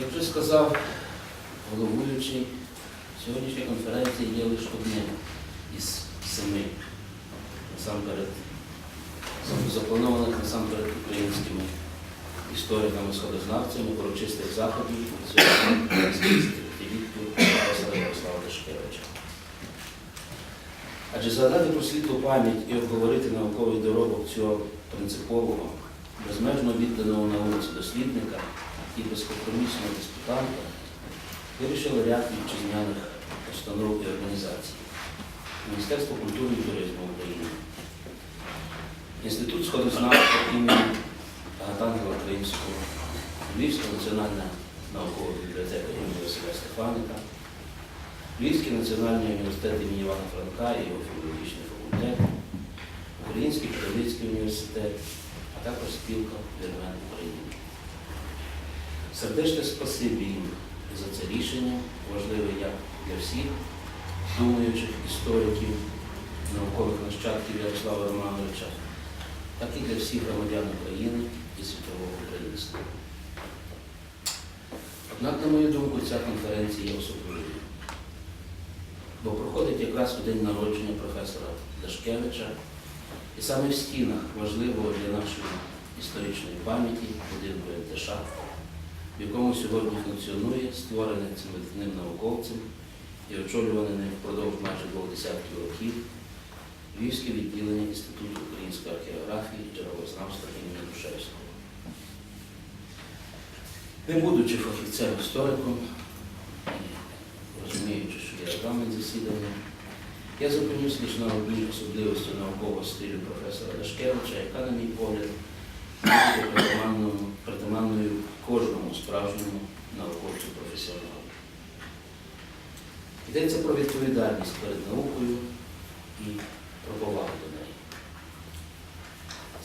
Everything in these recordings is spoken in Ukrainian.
Як вже сказав головуючий, сьогоднішня конференція є лише одним із семи, насамперед, запланованих насамперед українськими істориками, сходознавцями урочистих заходів святиліттю професора Ярослава Тишкевича. Адже згадати про світлу пам'ять і обговорити науковий доробок цього принципового, безмежно відданого науці дослідника і безкомпромісного диспутанта вирішили ряд вітчизняних установ і організацій. Міністерство культури і туризму України, Інститут сходознавства імені Гатангела Кримського, Львівська національна наукова бібліотека імені Василя Стефаника, Львівський національний університет імені Івана Франка і його філологічний факультет, Український Католицький університет, а також спілка Вірмен України. Сердечне спасибі їм за це рішення, важливе як для всіх думаючих істориків, наукових нащадків Ярослава Романовича, так і для всіх громадян України і світового українства. Однак, на мою думку, ця конференція є особливою, бо проходить якраз у день народження професора Дашкевича, і саме в стінах важливого для нашої історичної пам'яті будинку НТШ, в якому сьогодні функціонує, створене цим видатним науковцем і очолюване ним впродовж майже двох десятків років Львівське відділення Інституту української археографії і джерелознавства імені Душевського. Не будучи фахівцем істориком, і розуміючи, що є регламент засідання, я зупинюсь лише на одній особливості наукового стилю професора Дашкевича, яка, на мій погляд, притаманною, кожному справжньому науковцю професіоналу. Йдеться про відповідальність перед наукою і про повагу до неї.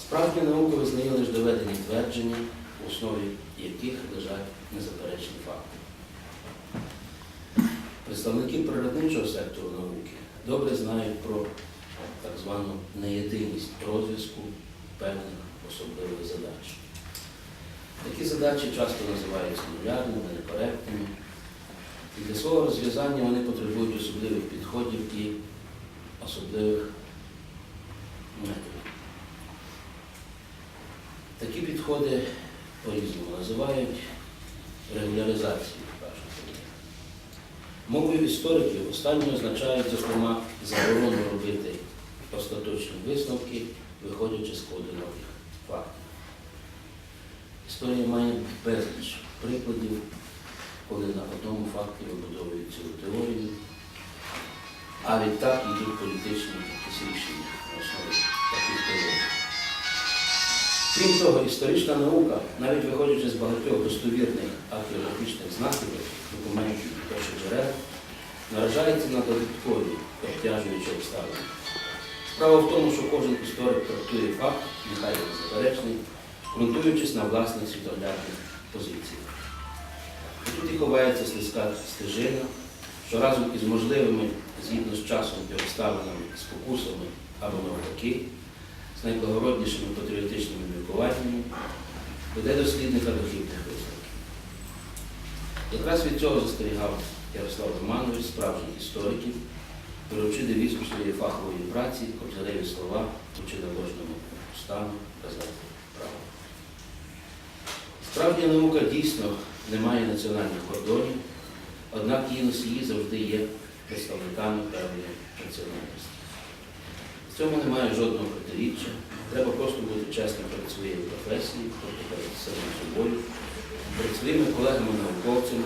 Справжня наука визнає лише доведені твердження, в основі яких лежать незаперечні факти. Представники природничого сектору науки добре знають про так звану неєдиність розв'язку певних особливих задач. Такі задачі часто називаються нулярними, некоректними, і для свого розв'язання вони потребують особливих підходів і особливих методів. Такі підходи по-різному називають регуляризацією, кажуть. Мовою істориків останні означають, зокрема, заборону робити остаточні висновки, виходячи з поодиноких фактів. Історія має безліч прикладів, коли на одному факті вибудовують цілу теорію, а відтак йдуть політичні якісь рішення на основі таких теорій. Крім того, історична наука, навіть виходячи з багатьох достовірних археологічних знаків, документів і першоджерел, наражається на додаткові обтяжуючі обставини. Справа в тому, що кожен історик трактує факт, нехай він заперечний, ґрунтуючись на власних світоглядних позиціях. І тут і ховається слизька стежина, що разом із можливими, згідно з часом і обставинами, спокусами або навпаки, з найблагороднішими патріотичними міркуваннями, веде дослідника до хибних висновків. Якраз від цього застерігав Ярослав Романович, справжніх істориків, беручи девізу своєї фахової праці, кобзареві слова, учи на ложному стану казати право. Справжня наука дійсно не має національних кордонів, однак її носії завжди є представниками певної національності. В цьому немає жодного протиріччя. Треба просто бути чесним перед своєю професією, тобто перед самим собою, перед своїми колегами-науковцями,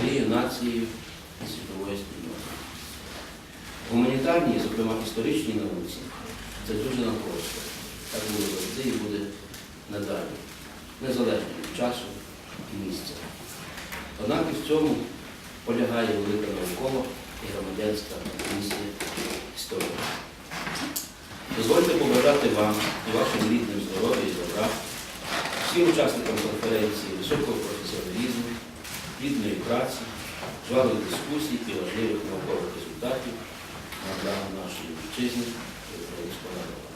своєю нацією і світовою спільнотою. Гуманітарній, зокрема історичній науці, це дуже навпросто. Так було завжди і буде надалі, незалежно від часу і місця. Однак і в цьому полягає велика наукова і громадянська місія історії. Дозвольте побажати вам і вашим рідним здоров'я і добра, всім учасникам конференції високого професіоналізму, плідної праці, жвавих дискусій і важливих наукових результатів на благо нашої вітчизни і українського народу.